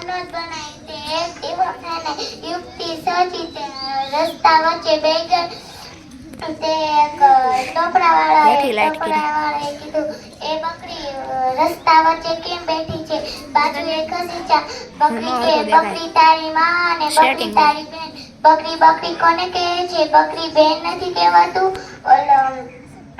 જ બનાવી તે એક દિવસ એને યુક્તિ સજી તે રસ્તા વચ્ચે બે ગઈ. તે એક ટોપરાવાળાએ કીધું એ બકરી રસ્તા વચ્ચે કેમ બેઠી છે? બાજુ એક જા બકરી કે બકરી તારી માં અને બકરી તારી બેન. બકરી બકરી કોને કહે છે? બકરી બેન નથી કહેવાતું. ઓલો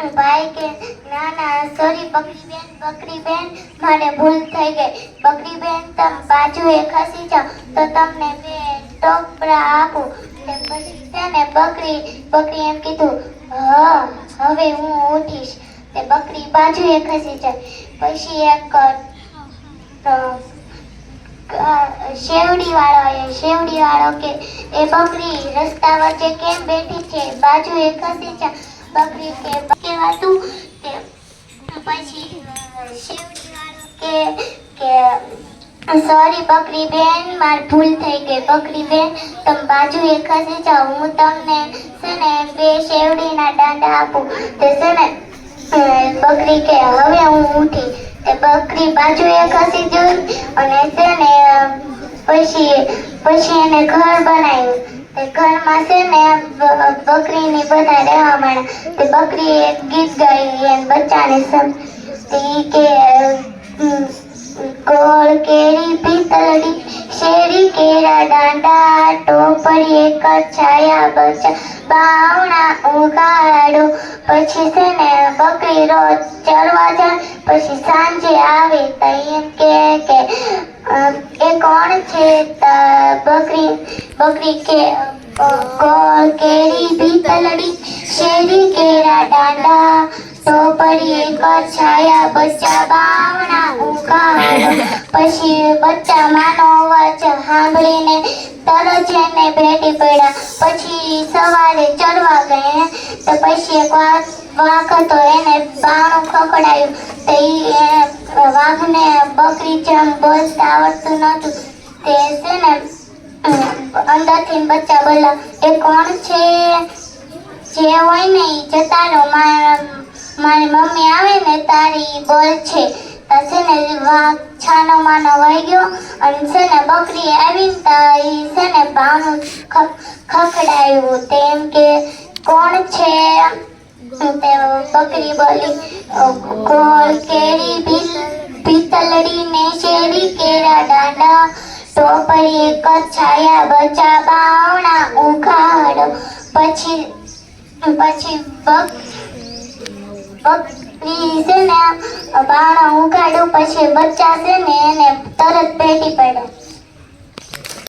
ભાઈ કે, ના ના સોરી બકરી બેન બકરી બેન મારે ભૂલ થઈ ગઈ. બકરી બેન તમે બાજુએ ખસી જાઓ, તો તમને બે ટોપરા આપું. ને પછી છે ને બકરી બકરી એમ કીધું, હા, હવે હું ઉઠીશ. તે બકરી બાજુએ ખસી જાય. પછી એક શેવડી વાળો એ શેવડી વાળો કે, એ બકરી રસ્તા વચ્ચે કેમ બેઠી છે? બાજુએ ખસી જા. બકરી કે કહેવાતું તે પછી કે કે સોરી બકરી બેન, માર ભૂલ થઈ ગઈ. બકરી બેન, તમે બાજુએ ખસી જાઓ. હું તમને છે ને બે શેવડીના દાંડા આપું. તે છે ને બકરી કે હવે હું ઉઠી. તે બકરી બાજુએ ખસી ગઈ અને છે ને પછી પછી એને ઘર બનાવ્યું. ઘરમાં છે ને બકરીની બધા રહેવા માંડ્યા તે બકરી એક ગીત ગાઈ એમ બચ્ચાને સમ કે ગોળ કેરી, પિતળી શેરી કેરા દાંડા, ટોપરી એક છાયા બચા બાવણા ઉગાડો. પછી તેને બકરી રોજ ચરવા જાય, પછી સાંજે આવે તો કે કે એ કોણ છે બકરી બકરી કે કેરી કેરી પિતળી શેરી કેરા દાંડા, ટોપરી એક છાયા બચ્ચા બાવણા ઉગાડો. પછી બચ્ચા માનો અવાજ સાંભળીને તરત એને ભેટી પડ્યા. પછી સવારે ચડવા ગયા. તો પછી એક વાઘ હતો એને બાણું ખખડાયું. તો એ વાઘને બકરી જેમ બોલતા આવડતું નહોતું. તે છે ને અંદરથી બચ્ચા બોલા એ કોણ છે? જે હોય ને એ જતા રહો. મારા, મારી મમ્મી આવે ને તારી બોલ છે. છે ને વાઘ છાનો માનો વહી ગયો અને છે ને બકરી આવી ને તો છે ને ભાણું ખખડાયું તેમ કે કોણ છે? તે બકરી બોલી ગોળ કેરી ભી- પિત્તલડી ને શેરી કેરા દાંડા ટોપરી એક છાયા બચા બાવણા ઉઘાડો. પછી પછી બક બકરી છે ને બાણ ઉગાડ્યું પછી બચ્ચા છે ને એને તરત પેટી પડે